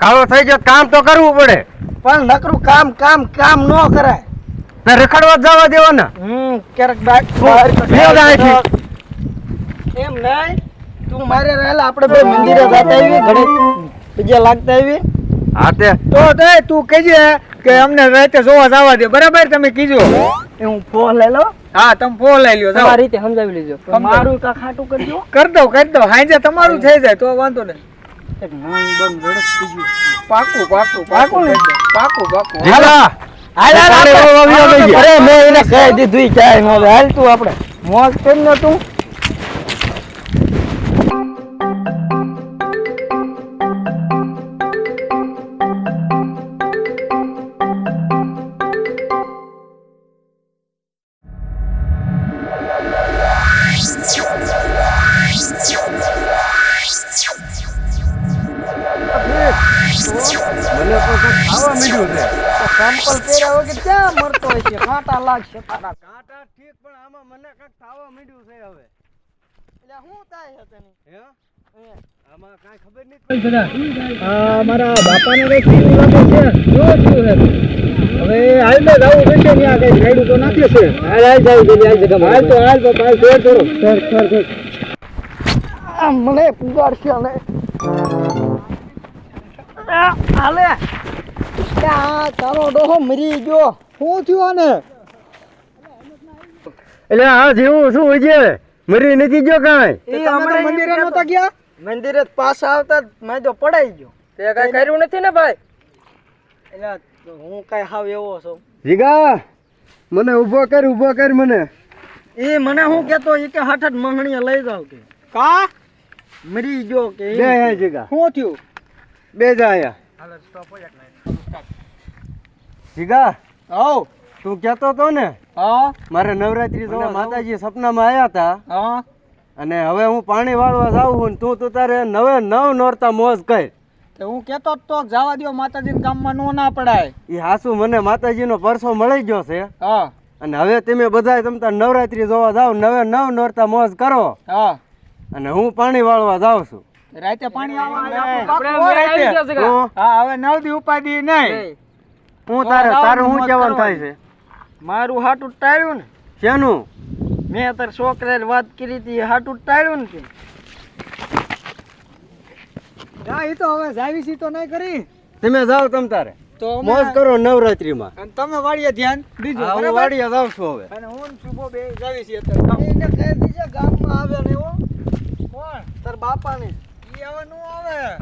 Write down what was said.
કાળો થઈ ગયો કામ તો કરવું પડે. પણ નકરું કામ કામ કામ ન કરાય. ને રખડવા જવા જવા દેવાના હમ ક્યારેક બાઈક બે દાયથી. એમ નહીં તું મારે રહેલા આપણે બે મંદિરે જાતા આવી ઘડી બીજા લાગતા આવી હા તે. તો તે તું કહેજે કે અમને રાતે જોવા જવા દે. બરાબર તમે કીધું એ હું ફોન લઈ લો હા તમે ફોન લઈ લ્યો જાઓ. રીતે સમજાવી લેજો. મારું કા ખાટું કરજો કર દો. કર દો હાંજે તમારું થઈ જાય તો વાંધો નહીં. એક નાન બંધ રડક થઈ ગયું. પાકું પાકું પાકું? પાકું પાકું હાલા. હાલ. અરે મેં એને કહી દીધું ક્યાંય આવે. હાલ તું આપણે મોજ કેમ ને તું? સંપલ પહેર્યા વગર ક્યાં મરતો હોય છે? કાંટા લાગશે તારા. કાંટા ઠીક પણ આમાં મને કંઈક છે હવે. એટલે હું થાય છે તને હે? હે. આમાં કાંઈ ખબર નહીં આ મારા બાપાને કઈ થયું લાગે છે. જો થયું છે. હવે હાલ તો જવું પડશે ત્યાં કઈ રેડું તો નાખે છે? હાલ હાલ જાવ જલ્દી હાલ જગા. હાલ તો હાલ બાપા હાલ ફેર થોડો ફેર ફેર ફેર. મને પુગાડશે હાલે. આ તારો ડોહો મરી ગયો. શું થયું આને? એટલે આ જેવું શું હોય છે? મરી નથી ગયો કાંઈ? એ મંદિરે નહોતા ગયા. મંદિરે પાછા આવતા જ પડાઈ ગયો. તે કઈ કર્યું નથી ને ભાઈ? એટલે હું કાંઈ હાવ એવો છું. જીગા મને ઊભો કર ઊભો કર મને. એ મને હું કેતો એ કે હાથ જ મંગણીએ લઈ જાવ કે. કા? મરી ગયો કે બે હે જીગા. શું થયું? બે જા આયા જીગા આવ તું કહેતો તો ને હા. મારે નવરાત્રી જોવા માતાજી સપનામાં આવ્યા હતા હા. અને હવે હું પાણી વાળવા જાઉં છું તું તું તારે નવે નવ નોરતા મોજ કર. તે હું કહેતો જ તો જવા દ્યો માતાજીના કામમાં નો ના પડાય. એ હાસુ મને માતાજીનો પરસો મળી ગયો છે. હા. અને હવે તમે બધા તમતા નવરાત્રી જોવા જાવ નવે નવ નોરતા મોજ કરો. હા. અને હું પાણી વાળવા જાઉં છું. રાતે પાણી હો. હું હા હવે નવ દી ઉપાડી નહીં હું તારે તારું શું કહેવાનું થાય છે? મારું હાટું ટાળ્યું ને? શેનું? મેં અત્યારે છોકરાએ વાત કરી હતી હાટું ટાળ્યું ને તે એ તો હવે જાવી સી તો નહીં કરી. તમે જાઓ તમ તારે. તો મોજ કરો નવરાત્રીમાં. અને તમે વાળીએ ધ્યાન દીજો હા, હું વાડીએ છું હવે. અને હું ને શુભો બે જાવી છીએ અત્યારે એને કહી દીજે ગામમાં આવે ને એવો. કોણ? તાર બાપાને. નો આવે.